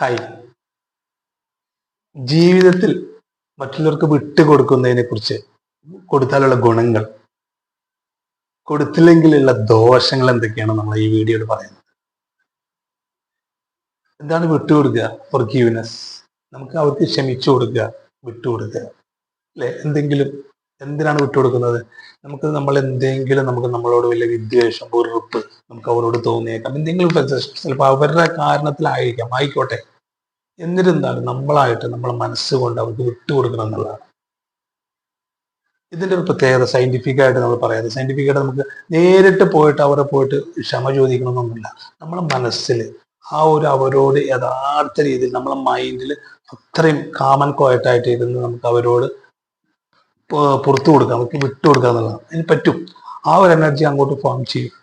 Hi. ജീവിതത്തിൽ മറ്റുള്ളവർക്ക് വിട്ടുകൊടുക്കുന്നതിനെ കുറിച്ച് കൊടുത്താലുള്ള ഗുണങ്ങൾ കൊടുത്തില്ലെങ്കിലുള്ള ദോഷങ്ങൾ എന്തൊക്കെയാണ് നമ്മൾ ഈ വീഡിയോയിൽ പറയുന്നത്? എന്താണ് വിട്ടുകൊടുക്കുക? ഫൊർഗീവ്നെസ് നമുക്ക് അവർക്ക് ക്ഷമിച്ചു കൊടുക്കുക വിട്ടുകൊടുക്കുക. അല്ലെ? എന്തെങ്കിലും എന്തിനാണ് വിട്ടുകൊടുക്കുന്നത് നമുക്ക് നമ്മൾ എന്തെങ്കിലും നമുക്ക് നമ്മളോട് വലിയ വിദ്വേഷം വെറുപ്പ് നമുക്ക് അവരോട് തോന്നിയേക്കാം. എന്തെങ്കിലും ചിലപ്പോൾ അവരുടെ കാരണത്തിലായിരിക്കാം. ആയിക്കോട്ടെ. എന്നിരുന്നാലും നമ്മളായിട്ട് നമ്മളെ മനസ്സുകൊണ്ട് അവർക്ക് വിട്ടുകൊടുക്കണം എന്നുള്ളതാണ്. ഇതിന്റെ ഒരു പ്രത്യേകത സയന്റിഫിക് ആയിട്ട് നമ്മൾ പറയാതെ സയന്റിഫിക് ആയിട്ട് നമുക്ക് നേരിട്ട് പോയിട്ട് അവരെ പോയിട്ട് ക്ഷമ ചോദിക്കണമെന്നൊന്നുമില്ല. നമ്മളെ മനസ്സിൽ ആ ഒരു അവരോട് യഥാർത്ഥ രീതിയിൽ നമ്മളെ മൈൻഡിൽ അത്രയും കാമൻ കോയറ്റായിട്ട് ഇരുന്ന് നമുക്ക് അവരോട് പുറത്തു കൊടുക്കാം നമുക്ക് വിട്ടു എന്നുള്ളതാണ്. അതിന് പറ്റും. ആ ഒരു എനർജി അങ്ങോട്ട് ഫോം ചെയ്യും.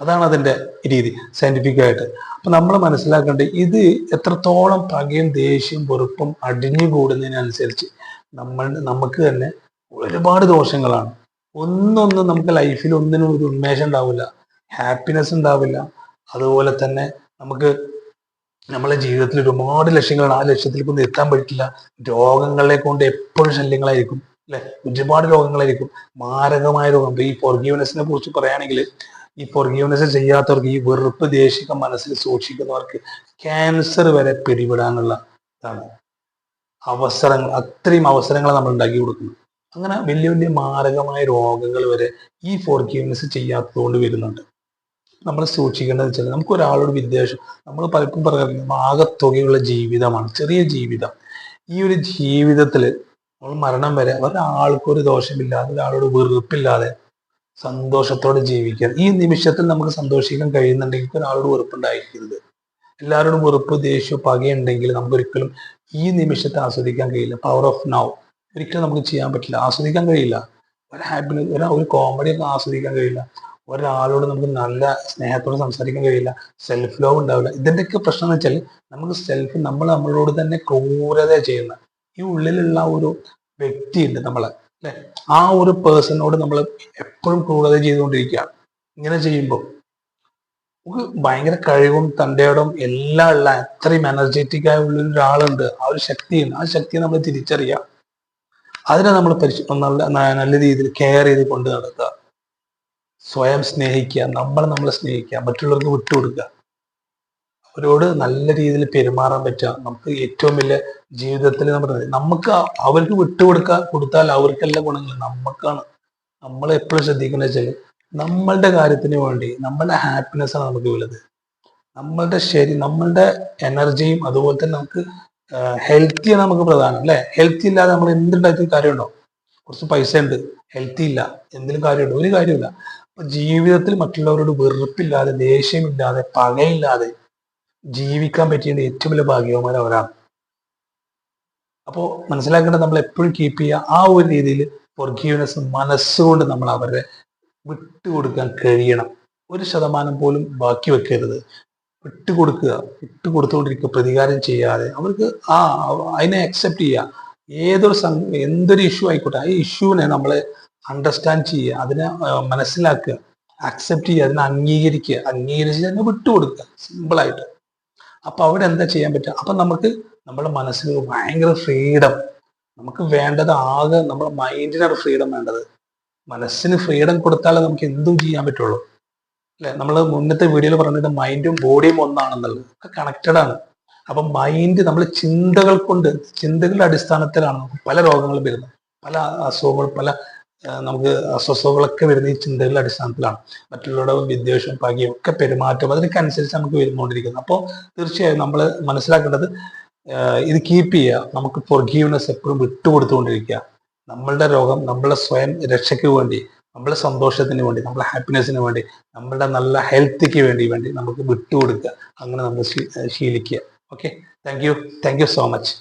അതാണ് അതിന്റെ രീതി സയന്റിഫിക്കായിട്ട് അപ്പൊ നമ്മൾ മനസ്സിലാക്കേണ്ടത് ഇത് എത്രത്തോളം പകയും ദേഷ്യം വെറുപ്പും അടിഞ്ഞു കൂടുന്നതിനനുസരിച്ച് നമ്മൾ നമുക്ക് തന്നെ ഒരുപാട് ദോഷങ്ങളാണ്. ഒന്നൊന്നും നമുക്ക് ലൈഫിൽ ഒന്നിനും ഒരു ഉന്മേഷം ഉണ്ടാവില്ല. ഹാപ്പിനെസ് ഉണ്ടാവില്ല. അതുപോലെ തന്നെ നമുക്ക് നമ്മളെ ജീവിതത്തിൽ ഒരുപാട് ലക്ഷ്യങ്ങളാണ്. ആ ലക്ഷ്യത്തിലേക്കൊന്നും എത്താൻ പറ്റില്ല. രോഗങ്ങളെ കൊണ്ട് എപ്പോഴും ശല്യങ്ങളായിരിക്കും. അല്ലെ? ഒരുപാട് രോഗങ്ങളായിരിക്കും. മാരകമായ രോഗം. ഈ ഫോർഗീവ്നെസ്സിനെ കുറിച്ച് പറയുകയാണെങ്കിൽ ഈ ഫോർഗീവ്നെസ് ചെയ്യാത്തവർക്ക് ഈ വെറുപ്പ് ദേഷിക മനസ്സിൽ സൂക്ഷിക്കുന്നവർക്ക് ക്യാൻസർ വരെ പിടിപെടാനുള്ള ഇതാണ്. അവസരങ്ങൾ അത്രയും അവസരങ്ങൾ നമ്മൾ ഉണ്ടാക്കി കൊടുക്കുന്നു അങ്ങനെ വലിയ വലിയ മാരകമായ രോഗങ്ങൾ വരെ ഈ ഫോർഗീവ്നെസ് ചെയ്യാത്തതുകൊണ്ട് വരുന്നുണ്ട്. നമ്മൾ സൂക്ഷിക്കേണ്ടത് വെച്ചാൽ നമുക്ക് ഒരാളോട് വിദ്വേഷം നമ്മൾ പലപ്പോഴും പറയാറില്ല ആകത്തുകയുള്ള ജീവിതമാണ് ചെറിയ ജീവിതം. ഈ ഒരു ജീവിതത്തിൽ നമ്മൾ മരണം വരെ ഒരാൾക്കൊരു ഒരു ദോഷമില്ലാതെ ഒരാളോട് വെറുപ്പില്ലാതെ സന്തോഷത്തോടെ ജീവിക്കാൻ. ഈ നിമിഷത്തിൽ നമുക്ക് സന്തോഷിക്കാൻ കഴിയുന്നുണ്ടെങ്കിൽ ഒരാളോട് വെറുപ്പുണ്ടായിരിക്കരുത്. എല്ലാവരോടും വെറുപ്പ് ദേഷ്യം പകയുണ്ടെങ്കിൽ നമുക്ക് ഒരിക്കലും ഈ നിമിഷത്തെ ആസ്വദിക്കാൻ കഴിയില്ല. പവർ ഓഫ് നൗ ഒരിക്കലും നമുക്ക് ചെയ്യാൻ പറ്റില്ല. ആസ്വദിക്കാൻ കഴിയില്ല. ഒരു ഹാപ്പിനെസ് ഒരു ഒരു കോമഡി ഒക്കെ ആസ്വദിക്കാൻ കഴിയില്ല. ഒരാളോട് നമുക്ക് നല്ല സ്നേഹത്തോടെ സംസാരിക്കാൻ കഴിയില്ല. സെൽഫ് ലവ് ഉണ്ടാവില്ല. ഇതിന്റെയൊക്കെ പ്രശ്നം എന്ന് വെച്ചാൽ നമുക്ക് സെൽഫ് നമ്മൾ നമ്മളോട് തന്നെ ക്രൂരത ചെയ്യുന്ന ഈ ഉള്ളിലുള്ള ഒരു വ്യക്തിയുണ്ട് നമ്മൾ അല്ലെ? ആ ഒരു പേഴ്സണോട് നമ്മൾ എപ്പോഴും ക്രൂരത ചെയ്തുകൊണ്ടിരിക്കുകയാണ്. ഇങ്ങനെ ചെയ്യുമ്പോൾ നമുക്ക് ഭയങ്കര കഴിവും തന്റെയോടും എല്ലാം ഉള്ള അത്രയും എനർജറ്റിക് ആയ ഉള്ള ഒരാളുണ്ട്. ആ ഒരു ശക്തിയുണ്ട്. ആ ശക്തിയെ നമ്മൾ തിരിച്ചറിയാം. അതിനെ നമ്മൾ പരിശു നല്ല നല്ല രീതിയിൽ കെയർ ചെയ്ത് കൊണ്ട് നടക്കുക സ്വയം സ്നേഹിക്കുക. നമ്മൾ നമ്മളെ സ്നേഹിക്കുക. മറ്റുള്ളവർക്ക് വിട്ടുകൊടുക്കുക. അവരോട് നല്ല രീതിയിൽ പെരുമാറാൻ പറ്റുക. നമുക്ക് ഏറ്റവും വലിയ ജീവിതത്തിൽ നമ്മൾ നമുക്ക് അവർക്ക് വിട്ടുകൊടുക്കാൻ കൊടുത്താൽ അവർക്കല്ല ഗുണങ്ങൾ നമുക്കാണ് നമ്മൾ എപ്പോഴും ശ്രദ്ധിക്കുന്ന വെച്ചാൽ നമ്മളുടെ കാര്യത്തിന് വേണ്ടി നമ്മളുടെ ഹാപ്പിനെസ് ആണ് നമുക്ക് വലുത് നമ്മളുടെ ശരി നമ്മളുടെ എനർജിയും അതുപോലെ തന്നെ നമുക്ക് ഹെൽത്തിയാണ് നമുക്ക് പ്രധാനം അല്ലെ? ഹെൽത്തി ഇല്ലാതെ നമ്മൾ എന്തുണ്ടായിട്ടും കാര്യമുണ്ടോ? കുറച്ച് പൈസ ഉണ്ട്. ഹെൽത്തി ഇല്ല. എന്തിനും കാര്യമുണ്ടോ. ഒരു കാര്യമില്ല അപ്പൊ ജീവിതത്തിൽ മറ്റുള്ളവരോട് വെറുപ്പില്ലാതെ ദേഷ്യമില്ലാതെ പകയില്ലാതെ ജീവിക്കാൻ പറ്റിയ ഏറ്റവും വലിയ ഭാഗ്യവന്മാർ അവരാണ്. അപ്പോൾ മനസ്സിലാക്കേണ്ടത് നമ്മൾ എപ്പോഴും കീപ്പ് ചെയ്യുക. ആ ഒരു രീതിയിൽ ഫൊർഗീവ്നെസ് മനസ്സുകൊണ്ട് നമ്മൾ അവരെ വിട്ടുകൊടുക്കാൻ കഴിയണം. ഒരു ശതമാനം പോലും ബാക്കി വെക്കരുത്. വിട്ടുകൊടുക്കുക. വിട്ടുകൊടുത്തുകൊണ്ടിരിക്കുക പ്രതികാരം ചെയ്യാതെ. അവർക്ക് ആ അതിനെ അക്സെപ്റ്റ് ചെയ്യുക. ഏതൊരു സം എന്തൊരു ഇഷ്യൂ ആയിക്കോട്ടെ ആ ഇഷ്യൂവിനെ നമ്മൾ അണ്ടർസ്റ്റാൻഡ് ചെയ്യുക. അതിനെ മനസ്സിലാക്കുക. അക്സെപ്റ്റ് ചെയ്യുക. അതിനെ അംഗീകരിക്കുക. അംഗീകരിച്ച് തന്നെ വിട്ടുകൊടുക്കുക. സിമ്പിളായിട്ട് അപ്പൊ അവിടെ എന്താ ചെയ്യാൻ പറ്റുക? അപ്പൊ നമുക്ക് നമ്മുടെ മനസ്സിൽ ഭയങ്കര ഫ്രീഡം നമുക്ക് വേണ്ടത് ആകെ നമ്മുടെ മൈൻഡിനാണ് ഫ്രീഡം വേണ്ടത്. മനസ്സിന് ഫ്രീഡം കൊടുത്താലേ നമുക്ക് എന്തും ചെയ്യാൻ പറ്റുള്ളൂ. അല്ലെ? നമ്മൾ മുന്നത്തെ വീഡിയോയിൽ പറഞ്ഞത് മൈൻഡും ബോഡിയും ഒന്നാണെന്നുള്ളത്. ഒക്കെ കണക്റ്റഡ് ആണ്. അപ്പൊ മൈൻഡ് നമ്മൾ ചിന്തകൾ കൊണ്ട് ചിന്തകളുടെ അടിസ്ഥാനത്തിലാണ് നമുക്ക് പല രോഗങ്ങളും വരുന്നത്. പല അസുഖങ്ങളും പല നമുക്ക് അസ്വസ്ഥതകളൊക്കെ വരുന്ന ഈ ചിന്തകളുടെ അടിസ്ഥാനത്തിലാണ്. മറ്റുള്ളവരുടെ വിദ്വേഷം പകയും ഒക്കെ പെരുമാറ്റം അതിനൊക്കെ അനുസരിച്ച് നമുക്ക് വരുന്നുകൊണ്ടിരിക്കുന്നത് അപ്പോൾ തീർച്ചയായും നമ്മൾ മനസ്സിലാക്കേണ്ടത് ഇത് കീപ്പ് ചെയ്യുക. നമുക്ക് ഫൊർഗീവ്നെസ് എപ്പോഴും വിട്ടുകൊടുത്തുകൊണ്ടിരിക്കുക. നമ്മളുടെ രോഗം നമ്മളെ സ്വയം രക്ഷയ്ക്ക് വേണ്ടി നമ്മളെ സന്തോഷത്തിന് വേണ്ടി നമ്മളെ ഹാപ്പിനെസ്സിന് വേണ്ടി നമ്മളുടെ നല്ല ഹെൽത്തിക്ക് വേണ്ടി വേണ്ടി നമുക്ക് വിട്ടുകൊടുക്കുക. അങ്ങനെ നമ്മൾ ശീലിക്കുക. Okay thank you thank you so much